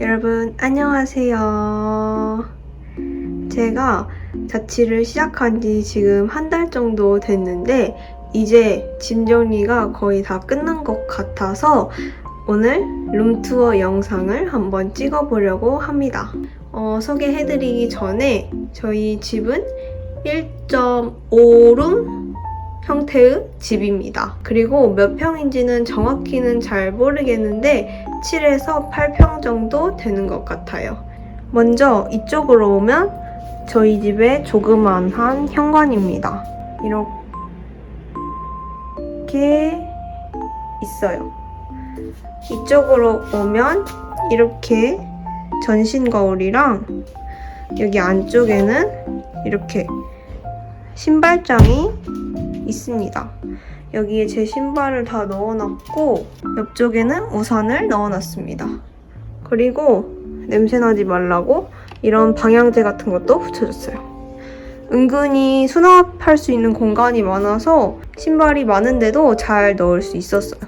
여러분, 안녕하세요. 제가 자취를 시작한 지 지금 한 달 정도 됐는데, 이제 짐 정리가 거의 다 끝난 것 같아서 오늘 룸투어 영상을 한번 찍어보려고 합니다. 어, 소개해드리기 전에 저희 집은 1.5룸 형태의 집입니다. 그리고 몇 평인지는 정확히는 잘 모르겠는데 7에서 8평 정도 되는 것 같아요. 먼저 이쪽으로 오면 저희 집의 조그만한 현관입니다. 이렇게 있어요. 이쪽으로 오면 이렇게 전신 거울이랑 여기 안쪽에는 이렇게 신발장이 있습니다. 여기에 제 신발을 다 넣어놨고 옆쪽에는 우산을 넣어놨습니다. 그리고 냄새나지 말라고 이런 방향제 같은 것도 붙여줬어요. 은근히 수납할 수 있는 공간이 많아서 신발이 많은데도 잘 넣을 수 있었어요.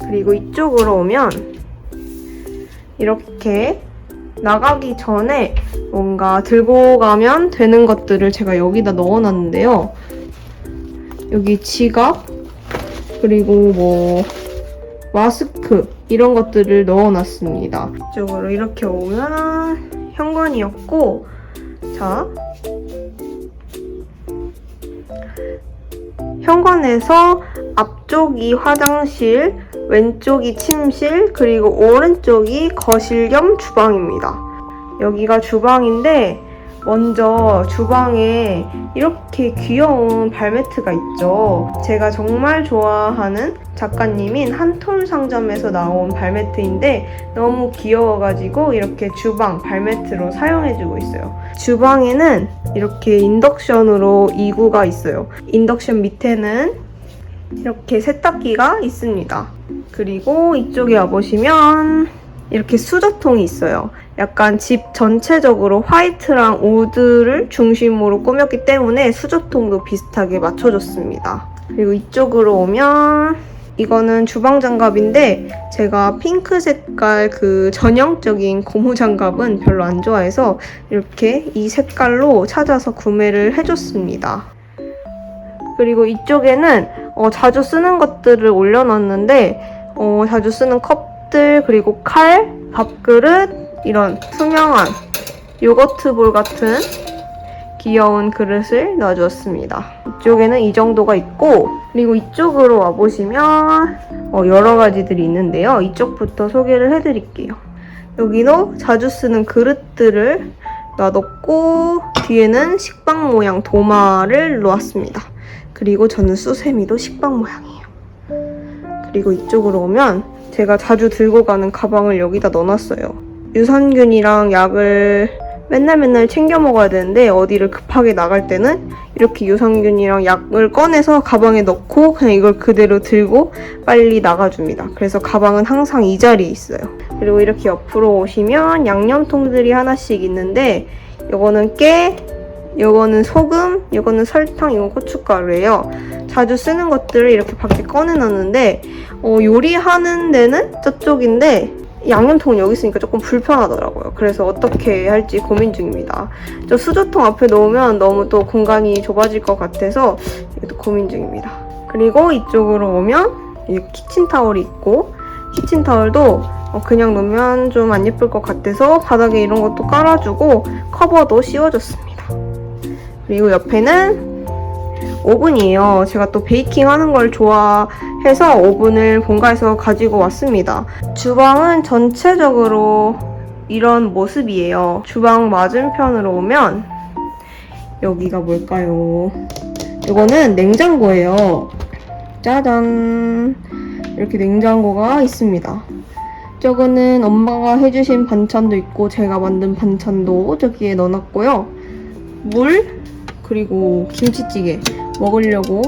그리고 이쪽으로 오면 이렇게 나가기 전에 뭔가 들고 가면 되는 것들을 제가 여기다 넣어놨는데요. 여기 지갑, 그리고 뭐, 마스크, 이런 것들을 넣어놨습니다. 이쪽으로 이렇게 오면 현관이었고, 자. 현관에서 앞쪽이 화장실, 왼쪽이 침실, 그리고 오른쪽이 거실 겸 주방입니다. 여기가 주방인데, 먼저 주방에 이렇게 귀여운 발매트가 있죠. 제가 정말 좋아하는 작가님인 한톨 상점에서 나온 발매트인데 너무 귀여워가지고 이렇게 주방 발매트로 사용해주고 있어요. 주방에는 이렇게 인덕션으로 2구가 있어요. 인덕션 밑에는 이렇게 세탁기가 있습니다. 그리고 이쪽에 와보시면 이렇게 수저통이 있어요. 약간 집 전체적으로 화이트랑 우드를 중심으로 꾸몄기 때문에 수저통도 비슷하게 맞춰줬습니다. 그리고 이쪽으로 오면 이거는 주방 장갑인데 제가 핑크 색깔 그 전형적인 고무 장갑은 별로 안 좋아해서 이렇게 이 색깔로 찾아서 구매를 해줬습니다. 그리고 이쪽에는 어, 자주 쓰는 것들을 올려놨는데 어, 자주 쓰는 컵 들 그리고 칼, 밥그릇 이런 투명한 요거트 볼 같은 귀여운 그릇을 넣어주었습니다. 이쪽에는 이 정도가 있고 그리고 이쪽으로 와보시면 어, 여러 가지들이 있는데요. 이쪽부터 소개를 해드릴게요. 여기도 자주 쓰는 그릇들을 놔뒀고 뒤에는 식빵 모양 도마를 놓았습니다. 그리고 저는 수세미도 식빵 모양이에요. 그리고 이쪽으로 오면 제가 자주 들고 가는 가방을 여기다 넣어놨어요. 유산균이랑 약을 맨날 맨날 챙겨 먹어야 되는데 어디를 급하게 나갈 때는 이렇게 유산균이랑 약을 꺼내서 가방에 넣고 그냥 이걸 그대로 들고 빨리 나가줍니다. 그래서 가방은 항상 이 자리에 있어요. 그리고 이렇게 옆으로 오시면 양념통들이 하나씩 있는데 이거는 깨, 이거는 소금, 이거는 설탕, 이건 고춧가루예요. 자주 쓰는 것들을 이렇게 밖에 꺼내놨는데 어, 요리하는 데는 저쪽인데 양념통은 여기 있으니까 조금 불편하더라고요. 그래서 어떻게 할지 고민 중입니다. 저 수저통 앞에 놓으면 너무 또 공간이 좁아질 것 같아서 이것도 고민 중입니다. 그리고 이쪽으로 오면 이 키친타월이 있고 키친타월도 어, 그냥 놓으면 좀 안 예쁠 것 같아서 바닥에 이런 것도 깔아주고 커버도 씌워줬습니다. 그리고 옆에는 오븐이에요. 제가 또 베이킹 하는 걸 좋아해서 오븐을 본가에서 가지고 왔습니다. 주방은 전체적으로 이런 모습이에요. 주방 맞은편으로 오면 여기가 뭘까요? 이거는 냉장고예요. 짜잔! 이렇게 냉장고가 있습니다. 저거는 엄마가 해주신 반찬도 있고 제가 만든 반찬도 저기에 넣어놨고요. 물, 그리고 김치찌개 먹으려고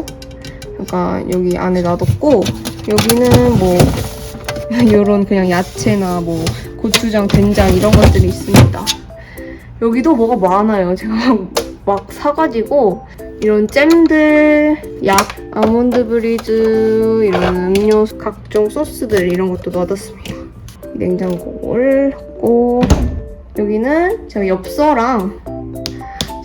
약간 여기 안에 놔뒀고 여기는 뭐 이런 그냥 야채나 뭐 고추장, 된장 이런 것들이 있습니다. 여기도 뭐가 많아요. 제가 막, 막 사가지고 이런 잼들, 약, 아몬드 브리즈, 이런 음료, 각종 소스들 이런 것도 넣어뒀습니다. 냉장고를 넣고 여기는 제가 엽서랑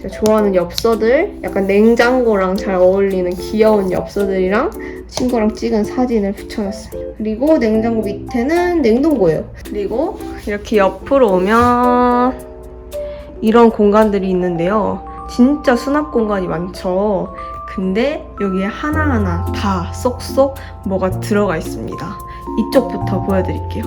제가 좋아하는 엽서들 약간 냉장고랑 잘 어울리는 귀여운 엽서들이랑 친구랑 찍은 사진을 붙여놨습니다. 그리고 냉장고 밑에는 냉동고예요. 그리고 이렇게 옆으로 오면 이런 공간들이 있는데요. 진짜 수납 공간이 많죠. 근데 여기에 하나하나 다 쏙쏙 뭐가 들어가 있습니다. 이쪽부터 보여드릴게요.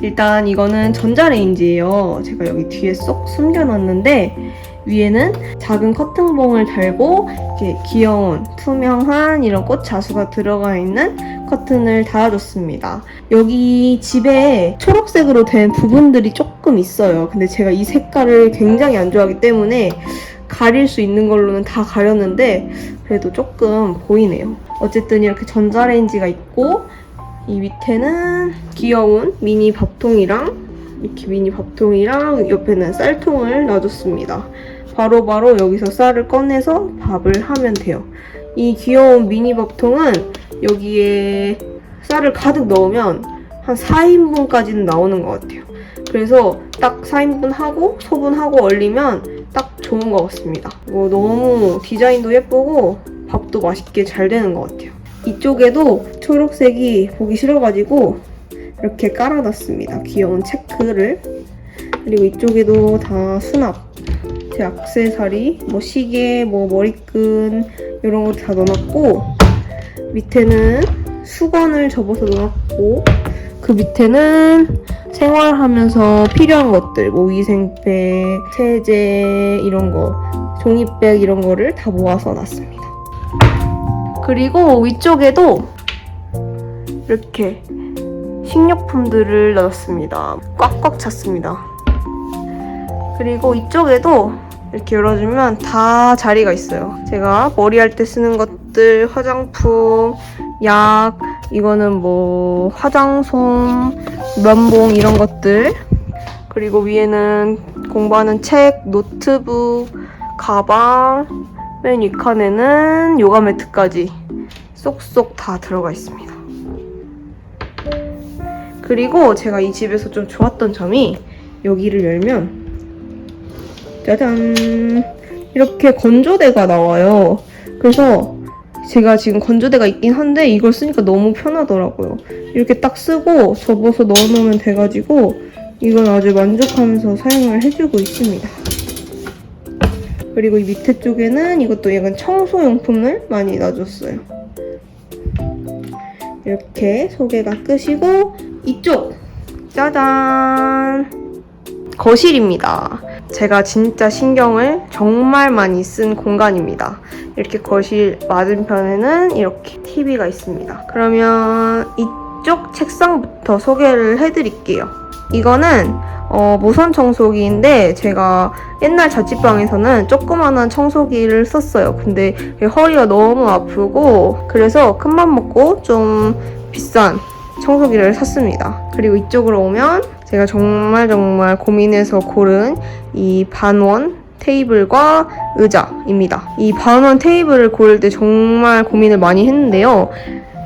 일단 이거는 전자레인지예요. 제가 여기 뒤에 쏙 숨겨놨는데 위에는 작은 커튼봉을 달고 이렇게 귀여운 투명한 이런 꽃 자수가 들어가 있는 커튼을 달아줬습니다. 여기 집에 초록색으로 된 부분들이 조금 있어요. 근데 제가 이 색깔을 굉장히 안 좋아하기 때문에 가릴 수 있는 걸로는 다 가렸는데 그래도 조금 보이네요. 어쨌든 이렇게 전자레인지가 있고 이 밑에는 귀여운 미니 밥통이랑 이렇게 미니 밥통이랑 옆에는 쌀통을 놔줬습니다. 바로 바로 여기서 쌀을 꺼내서 밥을 하면 돼요. 이 귀여운 미니 밥통은 여기에 쌀을 가득 넣으면 한 4인분까지는 나오는 것 같아요. 그래서 딱 4인분 하고 소분하고 얼리면 딱 좋은 것 같습니다. 뭐 너무 디자인도 예쁘고 밥도 맛있게 잘 되는 것 같아요. 이쪽에도 초록색이 보기 싫어가지고 이렇게 깔아놨습니다. 귀여운 체크를. 그리고 이쪽에도 다 수납. 제 액세서리, 뭐 시계, 뭐 머리끈 이런 거 다 넣어놨고 밑에는 수건을 접어서 넣어놨고 그 밑에는 생활하면서 필요한 것들, 뭐 위생백, 세제 이런 거, 종이백 이런 거를 다 모아서 놨습니다. 그리고 위쪽에도 이렇게 식료품들을 넣었습니다. 꽉꽉 찼습니다. 그리고 이쪽에도 이렇게 열어주면 다 자리가 있어요. 제가 머리할 때 쓰는 것들, 화장품, 약, 이거는 뭐 화장솜, 면봉 이런 것들. 그리고 위에는 공부하는 책, 노트북, 가방, 맨 윗칸에는 요가 매트까지 쏙쏙 다 들어가 있습니다. 그리고 제가 이 집에서 좀 좋았던 점이 여기를 열면 짜잔 이렇게 건조대가 나와요. 그래서 제가 지금 건조대가 있긴 한데 이걸 쓰니까 너무 편하더라고요. 이렇게 딱 쓰고 접어서 넣어놓으면 돼가지고 이건 아주 만족하면서 사용을 해주고 있습니다. 그리고 이 밑에 쪽에는 이것도 약간 청소용품을 많이 놔줬어요. 이렇게 소개가 끝이고 이쪽 짜잔 거실입니다. 제가 진짜 신경을 정말 많이 쓴 공간입니다. 이렇게 거실 맞은편에는 이렇게 TV가 있습니다. 그러면 이쪽 책상부터 소개를 해드릴게요. 이거는 어, 무선 청소기인데 제가 옛날 자취방에서는 조그만한 청소기를 썼어요. 근데 허리가 너무 아프고 그래서 큰맘 먹고 좀 비싼 청소기를 샀습니다. 그리고 이쪽으로 오면 제가 정말 정말 고민해서 고른 이 반원 테이블과 의자입니다. 이 반원 테이블을 고를 때 정말 고민을 많이 했는데요.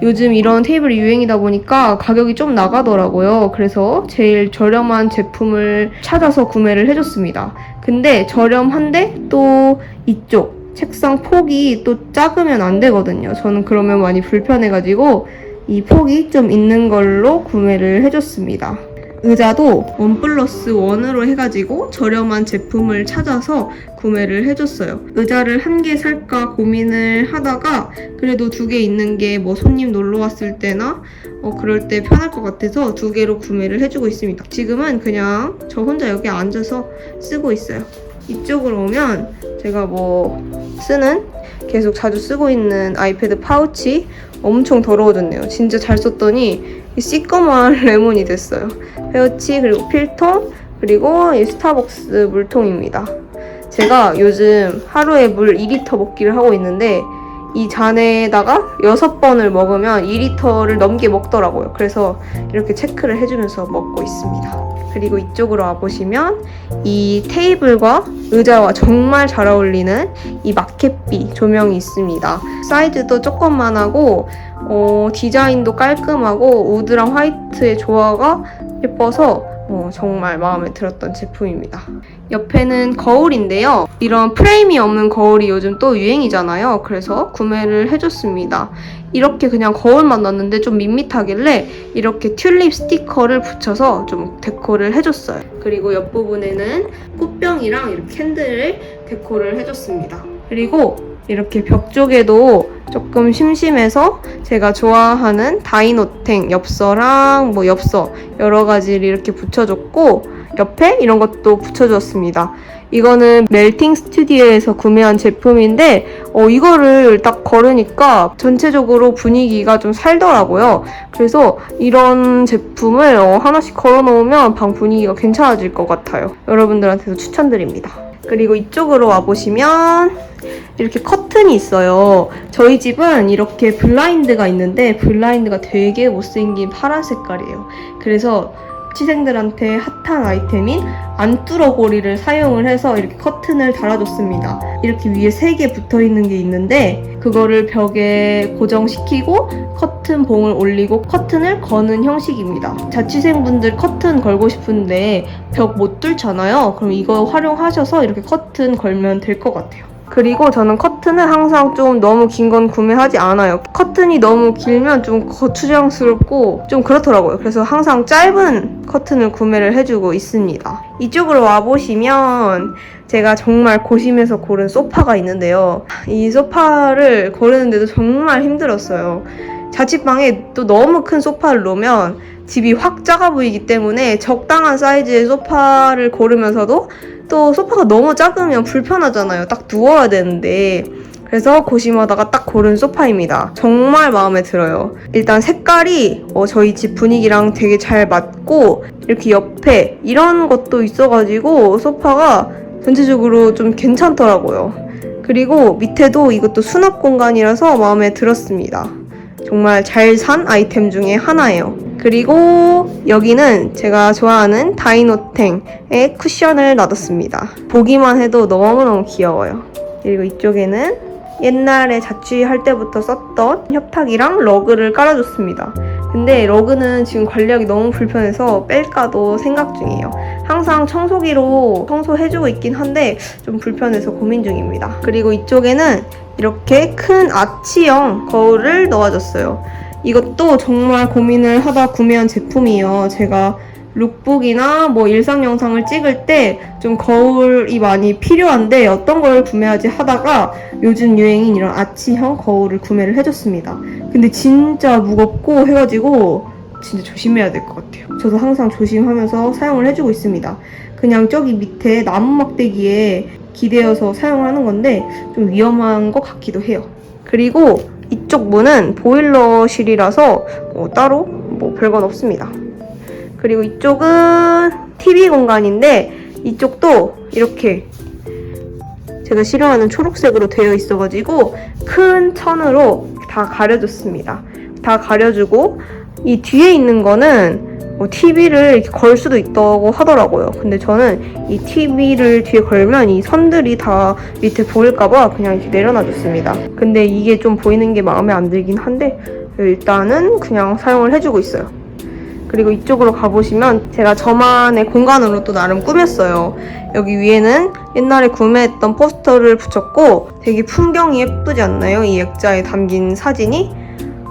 요즘 이런 테이블이 유행이다 보니까 가격이 좀 나가더라고요. 그래서 제일 저렴한 제품을 찾아서 구매를 해줬습니다. 근데 저렴한데 또 이쪽 책상 폭이 또 작으면 안 되거든요. 저는 그러면 많이 불편해가지고 이 폭이 좀 있는 걸로 구매를 해줬습니다. 의자도 원 플러스 원으로 해가지고 저렴한 제품을 찾아서 구매를 해줬어요. 의자를 한 개 살까 고민을 하다가 그래도 두 개 있는 게 뭐 손님 놀러 왔을 때나 어, 그럴 때 편할 것 같아서 두 개로 구매를 해주고 있습니다. 지금은 그냥 저 혼자 여기 앉아서 쓰고 있어요. 이쪽으로 오면 제가 뭐 쓰는 계속 자주 쓰고 있는 아이패드 파우치 엄청 더러워졌네요. 진짜 잘 썼더니 이 시꺼먼 레몬이 됐어요. 페어치 그리고 필통 그리고 이 스타벅스 물통입니다. 제가 요즘 하루에 물 2리터 먹기를 하고 있는데 이 잔에다가 6번을 먹으면 2리터를 넘게 먹더라고요. 그래서 이렇게 체크를 해주면서 먹고 있습니다. 그리고 이쪽으로 와보시면 이 테이블과 의자와 정말 잘 어울리는 이 마켓비 조명이 있습니다. 사이즈도 조금만 하고 어, 디자인도 깔끔하고 우드랑 화이트의 조화가 예뻐서 어, 정말 마음에 들었던 제품입니다. 옆에는 거울인데요. 이런 프레임이 없는 거울이 요즘 또 유행이잖아요. 그래서 구매를 해줬습니다. 이렇게 그냥 거울만 놨는데 좀 밋밋하길래 이렇게 튤립 스티커를 붙여서 좀 데코를 해줬어요. 그리고 옆부분에는 꽃병이랑 이렇게 캔들을 데코를 해줬습니다. 그리고 이렇게 벽 쪽에도 조금 심심해서 제가 좋아하는 다이노탱 엽서랑 뭐 엽서 여러 가지를 이렇게 붙여줬고 옆에 이런 것도 붙여줬습니다. 이거는 멜팅 스튜디오에서 구매한 제품인데 어, 이거를 딱 걸으니까 전체적으로 분위기가 좀 살더라고요. 그래서 이런 제품을 어, 하나씩 걸어놓으면 방 분위기가 괜찮아질 것 같아요. 여러분들한테도 추천드립니다. 그리고 이쪽으로 와보시면 이렇게 커튼이 있어요. 저희 집은 이렇게 블라인드가 있는데 블라인드가 되게 못생긴 파란 색깔이에요. 그래서 치생들한테 핫한 아이템인 안뚜러고리를 사용을 해서 이렇게 커튼을 달아줬습니다. 이렇게 위에 세 개 붙어 있는 게 있는데 그거를 벽에 고정시키고 커튼 봉을 올리고 커튼을 거는 형식입니다. 자취생분들 커튼 걸고 싶은데 벽 못 뚫잖아요. 그럼 이거 활용하셔서 이렇게 커튼 걸면 될 것 같아요. 그리고 저는 커튼을 항상 좀 너무 긴 건 구매하지 않아요. 커튼이 너무 길면 좀 거추장스럽고 좀 그렇더라고요. 그래서 항상 짧은 커튼을 구매를 해주고 있습니다. 이쪽으로 와보시면 제가 정말 고심해서 고른 소파가 있는데요. 이 소파를 고르는데도 정말 힘들었어요. 자취방에 또 너무 큰 소파를 놓으면 집이 확 작아 보이기 때문에 적당한 사이즈의 소파를 고르면서도 또 소파가 너무 작으면 불편하잖아요. 딱 누워야 되는데. 그래서 고심하다가 딱 고른 소파입니다. 정말 마음에 들어요. 일단 색깔이 어, 저희 집 분위기랑 되게 잘 맞고 이렇게 옆에 이런 것도 있어가지고 소파가 전체적으로 좀 괜찮더라고요. 그리고 밑에도 이것도 수납 공간이라서 마음에 들었습니다. 정말 잘 산 아이템 중에 하나예요. 그리고 여기는 제가 좋아하는 다이노탱의 쿠션을 놔뒀습니다. 보기만 해도 너무너무 귀여워요. 그리고 이쪽에는 옛날에 자취할 때부터 썼던 협탁이랑 러그를 깔아줬습니다. 근데 러그는 지금 관리하기 너무 불편해서 뺄까도 생각 중이에요. 항상 청소기로 청소해주고 있긴 한데 좀 불편해서 고민 중입니다. 그리고 이쪽에는 이렇게 큰 아치형 거울을 넣어줬어요. 이것도 정말 고민을 하다 구매한 제품이에요. 제가 룩북이나 뭐 일상 영상을 찍을 때 좀 거울이 많이 필요한데 어떤 걸 구매하지 하다가 요즘 유행인 이런 아치형 거울을 구매를 해줬습니다. 근데 진짜 무겁고 해가지고 진짜 조심해야 될 것 같아요. 저도 항상 조심하면서 사용을 해주고 있습니다. 그냥 저기 밑에 나무 막대기에 기대어서 사용하는 건데 좀 위험한 것 같기도 해요. 그리고 이쪽 문은 보일러실이라서 뭐 따로 뭐 별건 없습니다. 그리고 이쪽은 TV 공간인데 이쪽도 이렇게 제가 싫어하는 초록색으로 되어 있어가지고 큰 천으로 다 가려줬습니다. 다 가려주고 이 뒤에 있는 거는 뭐 TV를 걸 수도 있다고 하더라고요. 근데 저는 이 TV를 뒤에 걸면 이 선들이 다 밑에 보일까봐 그냥 이렇게 내려놔줬습니다. 근데 이게 좀 보이는 게 마음에 안 들긴 한데 일단은 그냥 사용을 해주고 있어요. 그리고 이쪽으로 가보시면 제가 저만의 공간으로 또 나름 꾸몄어요. 여기 위에는 옛날에 구매했던 포스터를 붙였고 되게 풍경이 예쁘지 않나요? 이 액자에 담긴 사진이.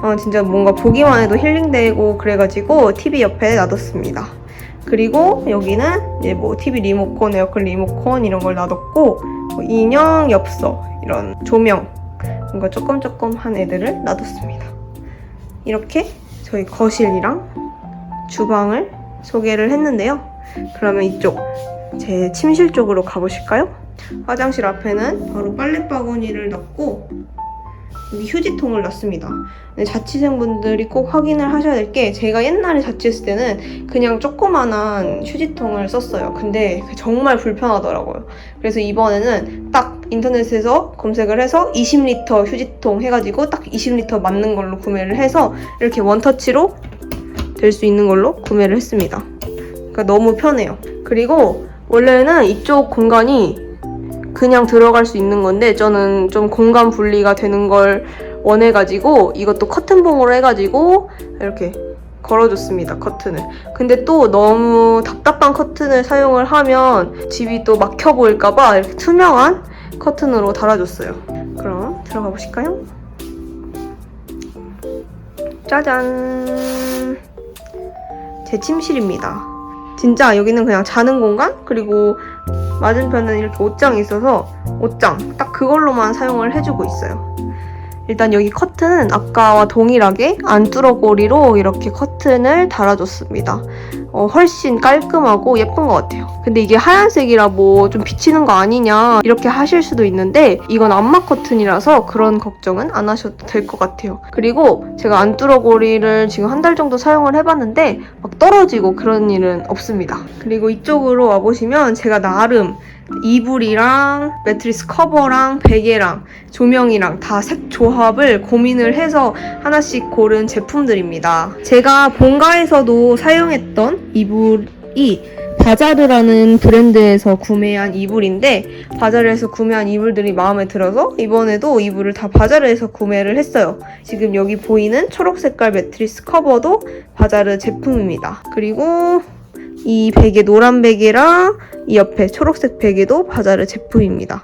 어, 진짜 뭔가 보기만 해도 힐링되고 그래가지고 TV 옆에 놔뒀습니다. 그리고 여기는 이제 뭐 TV 리모컨, 에어컨 리모컨 이런 걸 놔뒀고 뭐 인형, 엽서 이런 조명 뭔가 조금 조금 한 애들을 놔뒀습니다. 이렇게 저희 거실이랑 주방을 소개를 했는데요. 그러면 이쪽 제 침실 쪽으로 가보실까요? 화장실 앞에는 바로 빨래 바구니를 넣고 여기 휴지통을 넣습니다. 근데 자취생분들이 꼭 확인을 하셔야 될 게 제가 옛날에 자취했을 때는 그냥 조그만한 휴지통을 썼어요. 근데 정말 불편하더라고요. 그래서 이번에는 딱 인터넷에서 검색을 해서 20리터 휴지통 해가지고 딱 20리터 맞는 걸로 구매를 해서 이렇게 원터치로 될 수 있는 걸로 구매를 했습니다. 그러니까 너무 편해요. 그리고 원래는 이쪽 공간이 그냥 들어갈 수 있는 건데 저는 좀 공간 분리가 되는 걸 원해가지고 이것도 커튼봉으로 해가지고 이렇게 걸어줬습니다 커튼을 근데 또 너무 답답한 커튼을 사용을 하면 집이 또 막혀 보일까봐 이렇게 투명한 커튼으로 달아줬어요 그럼 들어가 보실까요? 짜잔 제 침실입니다. 진짜 여기는 그냥 자는 공간? 그리고 맞은편은 이렇게 옷장이 있어서 옷장 딱 그걸로만 사용을 해주고 있어요 일단 여기 커튼은 아까와 동일하게 안뚜러고리로 이렇게 커튼을 달아줬습니다. 어, 훨씬 깔끔하고 예쁜 것 같아요. 근데 이게 하얀색이라 뭐 좀 비치는 거 아니냐 이렇게 하실 수도 있는데 이건 암막 커튼이라서 그런 걱정은 안 하셔도 될 것 같아요. 그리고 제가 안뚜러고리를 지금 한 달 정도 사용을 해봤는데 막 떨어지고 그런 일은 없습니다. 그리고 이쪽으로 와보시면 제가 나름 이불이랑 매트리스 커버랑 베개랑 조명이랑 다 색 조합을 고민을 해서 하나씩 고른 제품들입니다. 제가 본가에서도 사용했던 이불이 바자르라는 브랜드에서 구매한 이불인데 바자르에서 구매한 이불들이 마음에 들어서 이번에도 이불을 다 바자르에서 구매를 했어요. 지금 여기 보이는 초록 색깔 매트리스 커버도 바자르 제품입니다. 그리고 이 베개 노란 베개랑 이 옆에 초록색 베개도 바자르 제품입니다.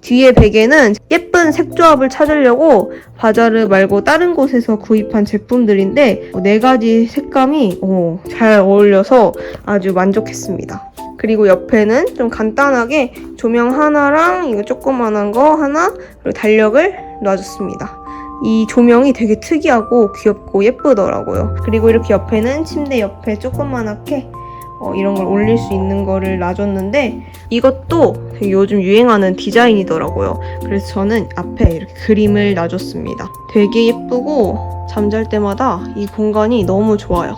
뒤에 베개는 예쁜 색 조합을 찾으려고 바자르 말고 다른 곳에서 구입한 제품들인데 네 가지 색감이 어, 잘 어울려서 아주 만족했습니다. 그리고 옆에는 좀 간단하게 조명 하나랑 이거 조그만한 거 하나 그리고 달력을 놔줬습니다. 이 조명이 되게 특이하고 귀엽고 예쁘더라고요. 그리고 이렇게 옆에는 침대 옆에 조그만하게 어, 이런 걸 올릴 수 있는 거를 놔줬는데 이것도 요즘 유행하는 디자인이더라고요. 그래서 저는 앞에 이렇게 그림을 놔줬습니다. 되게 예쁘고 잠잘 때마다 이 공간이 너무 좋아요.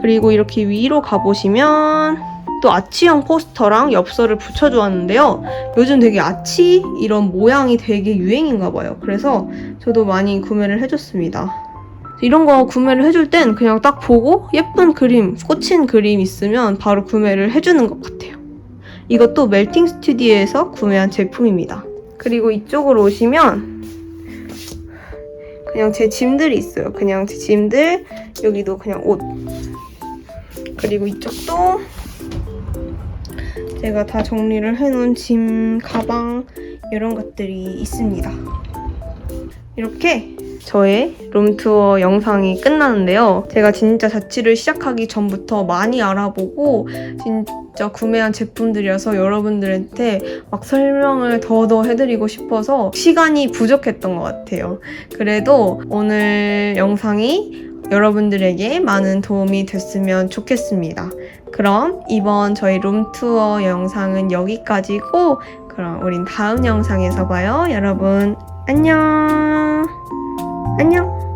그리고 이렇게 위로 가보시면 또 아치형 포스터랑 엽서를 붙여주었는데요. 요즘 되게 아치 이런 모양이 되게 유행인가 봐요. 그래서 저도 많이 구매를 해줬습니다. 이런 거 구매를 해줄 땐 그냥 딱 보고 예쁜 그림, 꽂힌 그림 있으면 바로 구매를 해주는 것 같아요. 이것도 멜팅 스튜디오에서 구매한 제품입니다. 그리고 이쪽으로 오시면 그냥 제 짐들이 있어요. 그냥 제 짐들, 여기도 그냥 옷. 그리고 이쪽도 제가 다 정리를 해놓은 짐, 가방 이런 것들이 있습니다. 이렇게 저의 룸투어 영상이 끝나는데요. 제가 진짜 자취를 시작하기 전부터 많이 알아보고 진짜 구매한 제품들이어서 여러분들한테 막 설명을 더더 해드리고 싶어서 시간이 부족했던 것 같아요. 그래도 오늘 영상이 여러분들에게 많은 도움이 됐으면 좋겠습니다. 그럼 이번 저희 룸투어 영상은 여기까지고 그럼 우린 다음 영상에서 봐요. 여러분 안녕. 안녕!